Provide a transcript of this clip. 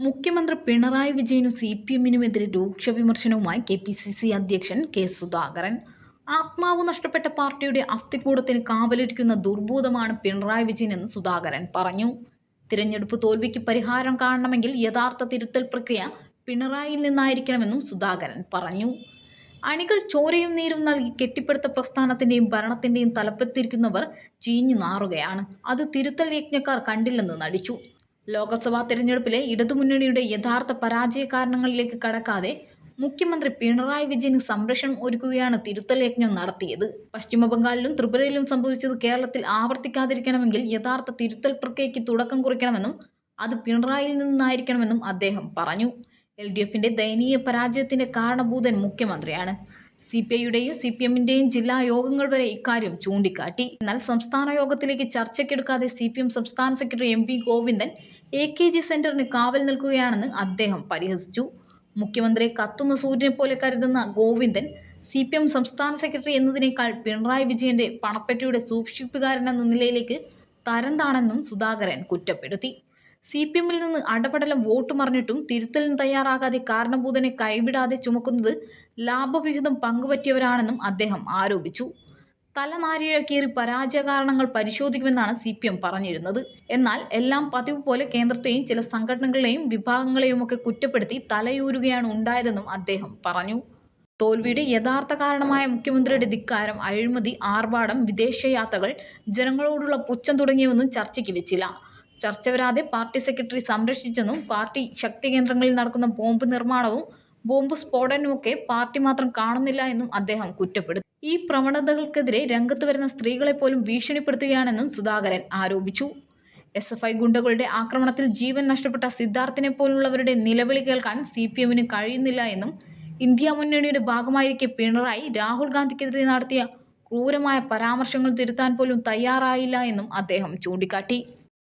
മുഖ്യമന്ത്രി പിണറായി വിജയനും C P എമ്മിനുമെതിരെ രൂക്ഷ വിമർശനവുമായി കെ പി സി സി അധ്യക്ഷൻ കെ സുധാകരൻ. ആത്മാവ് നഷ്ടപ്പെട്ട പാർട്ടിയുടെ അസ്ഥികൂടത്തിന് കാവലിരിക്കുന്ന ദുർബോധമാണ് പിണറായി വിജയൻ എന്ന് സുധാകരൻ പറഞ്ഞു. തിരഞ്ഞെടുപ്പ് തോൽവിക്ക് പരിഹാരം കാണണമെങ്കിൽ യഥാർത്ഥ തിരുത്തൽ പ്രക്രിയ പിണറായിയിൽ നിന്നായിരിക്കണമെന്നും സുധാകരൻ പറഞ്ഞു. അണികൾ ചോരയും നീരും നൽകി കെട്ടിപ്പടുത്ത പ്രസ്ഥാനത്തിന്റെയും ഭരണത്തിന്റെയും തലപ്പത്തിരിക്കുന്നവർ ചീഞ്ഞു നാറുകയാണ്. അത് തിരുത്തൽ യജ്ഞക്കാർ കണ്ടില്ലെന്ന് നടിച്ചു. ലോക്സഭാ തെരഞ്ഞെടുപ്പിലെ ഇടതുമുന്നണിയുടെ യഥാർത്ഥ പരാജയ കാരണങ്ങളിലേക്ക് കടക്കാതെ മുഖ്യമന്ത്രി പിണറായി വിജയന് സംരക്ഷണം ഒരുക്കുകയാണ് തിരുത്തൽ യജ്ഞം നടത്തിയത്. പശ്ചിമബംഗാളിലും ത്രിപുരയിലും സംഭവിച്ചത് കേരളത്തിൽ ആവർത്തിക്കാതിരിക്കണമെങ്കിൽ യഥാർത്ഥ തിരുത്തൽ പ്രക്രിയയ്ക്ക് തുടക്കം കുറിക്കണമെന്നും അത് പിണറായിയിൽ നിന്നായിരിക്കണമെന്നും അദ്ദേഹം പറഞ്ഞു. എൽ ഡി എഫിന്റെ ദയനീയ പരാജയത്തിന്റെ കാരണഭൂതൻ മുഖ്യമന്ത്രിയാണ്. സി പി ഐയുടെയും സി പി എമ്മിന്റെയും ജില്ലാ യോഗങ്ങൾ വരെ ഇക്കാര്യം ചൂണ്ടിക്കാട്ടി. എന്നാൽ സംസ്ഥാന യോഗത്തിലേക്ക് ചർച്ചയ്ക്കെടുക്കാതെ സി പി എം സംസ്ഥാന secretary M V Govindan A K G സെന്ററിന് കാവൽ നിൽക്കുകയാണെന്ന് അദ്ദേഹം പരിഹസിച്ചു. മുഖ്യമന്ത്രിയെ കത്തുന്ന സൂര്യനെ പോലെ കരുതുന്ന ഗോവിന്ദൻ സി പി എം സംസ്ഥാന സെക്രട്ടറി എന്നതിനേക്കാൾ പിണറായി വിജയന്റെ പണപ്പെട്ടിയുടെ സൂക്ഷിപ്പുകാരൻ എന്ന നിലയിലേക്ക് തരംതാണെന്നും സുധാകരൻ കുറ്റപ്പെടുത്തി. സി പി എമ്മിൽ നിന്ന് അടപടലം വോട്ട് മറിഞ്ഞിട്ടും തിരുത്തലിന് തയ്യാറാകാതെ കാരണഭൂതനെ കൈവിടാതെ ചുമക്കുന്നത് ലാഭവിഹിതം പങ്കുപറ്റിയവരാണെന്നും അദ്ദേഹം ആരോപിച്ചു. തലനാരിഴക്കേറി പരാജയ കാരണങ്ങൾ പരിശോധിക്കുമെന്നാണ് സി പി എം പറഞ്ഞിരുന്നത്. എന്നാൽ എല്ലാം പതിവ് പോലെ കേന്ദ്രത്തെയും ചില സംഘടനകളെയും വിഭാഗങ്ങളെയും ഒക്കെ കുറ്റപ്പെടുത്തി തലയൂരുകയാണ് ഉണ്ടായതെന്നും അദ്ദേഹം പറഞ്ഞു. തോൽവിയുടെ യഥാർത്ഥ കാരണമായ മുഖ്യമന്ത്രിയുടെ ധിക്കാരം അഴിമതി ആർഭാടം വിദേശയാത്രകൾ ജനങ്ങളോടുള്ള പുച്ഛം തുടങ്ങിയവെന്നും ചർച്ചയ്ക്ക് വെച്ചില്ല. ചർച്ച വരാതെ പാർട്ടി സെക്രട്ടറി സംരക്ഷിച്ചെന്നും പാർട്ടി ശക്തി കേന്ദ്രങ്ങളിൽ നടക്കുന്ന ബോംബ് നിർമ്മാണവും ബോംബ് സ്ഫോടനവും ഒക്കെ പാർട്ടി മാത്രം കാണുന്നില്ല എന്നും അദ്ദേഹം കുറ്റപ്പെടുത്തി. ഈ പ്രവണതകൾക്കെതിരെ രംഗത്ത് വരുന്ന സ്ത്രീകളെ പോലും ഭീഷണിപ്പെടുത്തുകയാണെന്നും സുധാകരൻ ആരോപിച്ചു. എസ് എഫ് ഐ ഗുണ്ടകളുടെ ആക്രമണത്തിൽ ജീവൻ നഷ്ടപ്പെട്ട സിദ്ധാർത്ഥിനെ പോലുള്ളവരുടെ നിലവിളി കേൾക്കാൻ സി പി എമ്മിന് കഴിയുന്നില്ല എന്നും ഇന്ത്യ മുന്നണിയുടെ ഭാഗമായിരിക്കെ പിണറായി രാഹുൽ ഗാന്ധിക്കെതിരെ നടത്തിയ ക്രൂരമായ പരാമർശങ്ങൾ തിരുത്താൻ പോലും തയ്യാറായില്ല എന്നും അദ്ദേഹം ചൂണ്ടിക്കാട്ടി.